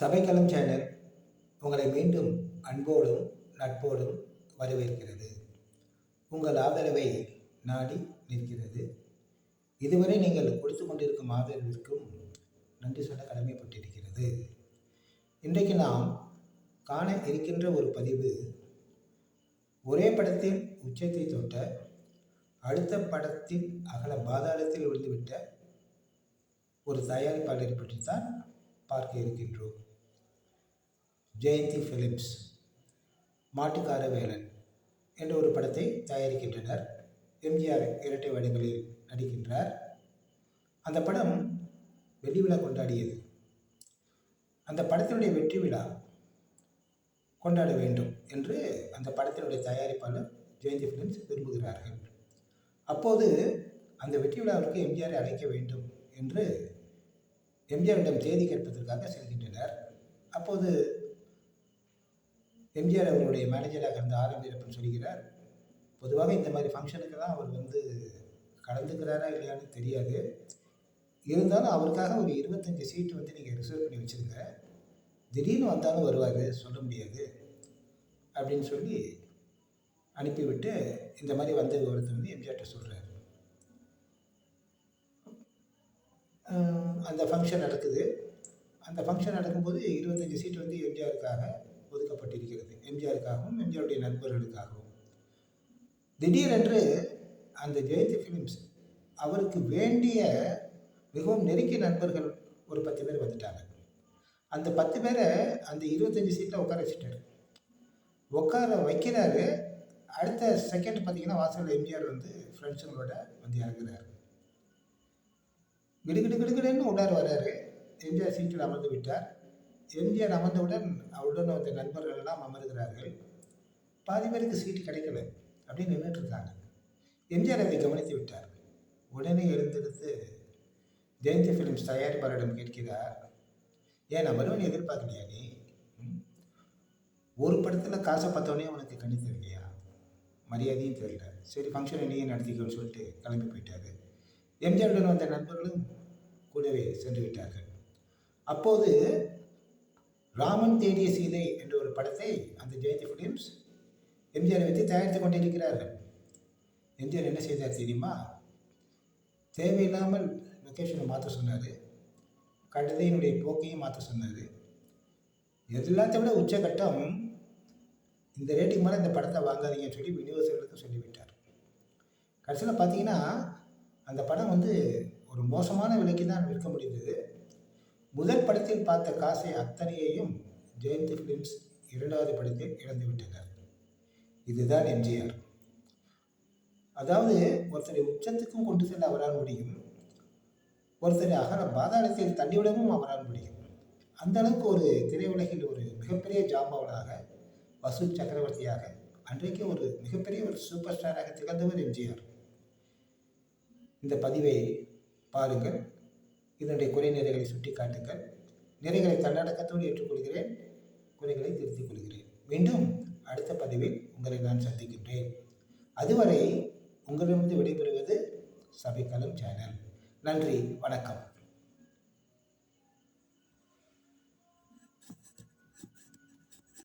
சபைக்கலம் channel உங்களை மீண்டும் அன்போடும் நட்போடும் வரவேற்கிறது. உங்கள் ஆதரவை நாடி நிற்கிறது. இதுவரை நீங்கள் கொடுத்து கொண்டிருக்கும் ஆதரவிற்கும் நன்றி சொல்ல கடமைப்பட்டிருக்கிறது. இன்றைக்கு நாம் காண இருக்கின்ற ஒரு பதிவு ஒரே படத்தில் உச்சத்தை தொட்ட அடுத்த படத்தில் அகல பாதாளத்தில் விழுந்துவிட்ட ஒரு தயாரிப்பாளரை பற்றி தான் பார்க்க இருக்கின்றோம். ஜெயந்தி ஃபிலிப்ஸ் மாட்டுக்கார வேலன் என்ற ஒரு படத்தை தயாரிக்கின்றனர். எம்ஜிஆர் இரட்டை வேடங்களில் நடிக்கின்றார். அந்த படம் வெள்ளி விழா கொண்டாடியது. அந்த படத்தினுடைய வெற்றி விழா கொண்டாட வேண்டும் என்று அந்த படத்தினுடைய தயாரிப்பாளர் ஜெயந்தி ஃபிலிம்ஸ் விரும்புகிறார்கள். அப்போது அந்த வெற்றி விழாவிற்கு எம்ஜிஆரை அழைக்க வேண்டும் என்று எம்ஜிஆரிடம் தேதி கேட்பதற்காக செல்கின்றனர். அப்போது எம்ஜிஆர் அவருடைய மேனேஜராக இருந்த ஆர் சொல்கிறார் பொதுவாக இந்த மாதிரி ஃபங்க்ஷனுக்கு தான் அவர் வந்து கலந்துக்கிறாரா இல்லையான்னு தெரியாது. இருந்தாலும் அவருக்காக ஒரு இருபத்தஞ்சி சீட்டு வந்து நீங்கள் ரிசர்வ் பண்ணி வச்சுருங்க. திடீர்னு வந்தாலும் வருவார் சொல்ல முடியாது அப்படின்னு சொல்லி அனுப்பிவிட்டு இந்த மாதிரி வந்த விவரத்தை வந்து எம்ஜிஆர்கிட்ட சொல்கிறார் அந்த ஃபங்க்ஷன் நடக்குது. அந்த ஃபங்க்ஷன் நடக்கும்போது இருபத்தஞ்சி சீட்டு வந்து எம்ஜிஆருக்காக ஒதுக்கப்பட்டிருக்கிறது. எம்ஜிஆருக்காகவும் எம்ஜிஆருடைய நண்பர்களுக்காகவும். திடீரென்று அந்த ஜெயந்தி ஃபிலிம்ஸ் அவருக்கு வேண்டிய மிகவும் நெருங்கிய நண்பர்கள் ஒரு பத்து பேர் வந்துட்டாங்க. அந்த பத்து பேரை அந்த இருபத்தஞ்சி சீட்டில் உட்கார வச்சுட்டாரு. உட்கார வைக்கிறாரு. அடுத்த செகண்ட் பார்த்தீங்கன்னா வாசலில் எம்ஜிஆர் வந்து ஃப்ரெண்ட்ஸுங்களோட வந்து இறங்குறாரு. கிடுகிடு கிடுகிடுன்னு உள்ளார வர்றாரு. எம்ஜிஆர் சீட்டில் அமர்ந்து விட்டார். எம்ஜிஆர் அமர்ந்தவுடன் அவருடன் வந்த நண்பர்கள் எல்லாம் அமர்கிறார்கள். பாதி பேருக்கு சீட்டு கிடைக்கல அப்படின்னு நின்றுட்டு இருக்காங்க. எம்ஜிஆர் அதை கவனித்து விட்டார். உடனே எழுந்தெடுத்து ஜெயந்தி ஃபிலிம்ஸ் தயாரிப்பாளரிடம் கேட்கிறார். ஏன் நான் வருவன் எதிர்பார்க்கலையா நீ? ஒரு படத்தில் காசை பார்த்தோன்னே உனக்கு கண்ணி தெரியலையா? மரியாதையும் தெரியல. சரி ஃபங்க்ஷனை நீயே நடத்திக்கோன்னு சொல்லிட்டு கிளம்பி போயிட்டாரு. எம்ஜிஆருடன் வந்த நண்பர்களும் கூடவே சென்று விட்டார்கள். அப்போது ராமன் தேடிய சீதை என்ற ஒரு படத்தை அந்த ஜெயந்தி ஃபிலிம்ஸ் எம்ஜிஆரை வைத்து தயாரித்து கொண்டிருக்கிறார்கள். எம்ஜிஆர் என்ன செய்தார் தெரியுமா? தேவையில்லாமல் லொக்கேஷனை மாற்ற சொன்னார். கழுதையினுடைய போக்கையும் மாற்ற சொன்னார். எல்லாத்தை விட உச்சகட்டம் இந்த ரேட்டுக்கு மேலே இந்த படத்தை வாங்காதீங்கன்னு சொல்லி விநியோகர்களுக்கு சொல்லிவிட்டார். கடைசியில் பார்த்தீங்கன்னா அந்த படம் வந்து ஒரு மோசமான விலைக்கு தான் விற்க முடிந்தது. முதல் படத்தில் பார்த்த காசை அத்தனையையும் ஜெயந்தி ஃபிலிம்ஸ் இரண்டாவது படத்தில் இழந்துவிட்டனர். இதுதான் எம்ஜிஆர். அதாவது ஒருத்தரை உச்சத்துக்கும் கொண்டு செல்ல அவரால் முடியும். ஒருத்தரை அகல பாதாளத்தில் தள்ளிவிடவும் அவரால் முடியும். அந்த அளவுக்கு ஒரு திரையுலகில் ஒரு மிகப்பெரிய ஜாம்பவனாக வசூல் சக்கரவர்த்தியாக அன்றைக்கு ஒரு மிகப்பெரிய ஒரு சூப்பர் ஸ்டாராக திகழ்ந்தவர் எம்ஜிஆர். இந்த பதிவை பாருங்கள். இதனுடைய குறை நிறைகளை சுட்டி காட்டுங்கள் நிறைகளை தன்னடக்கத்தோடு ஏற்றுக்கொள்கிறேன். குறைகளை திருத்திக் கொள்கிறேன். மீண்டும் அடுத்த பதிவில் உங்களை நான் சந்திக்கின்றேன். அதுவரை உங்களிடமிருந்து விடைபெறுவது சபைக்கலம் சேனல். நன்றி. வணக்கம்.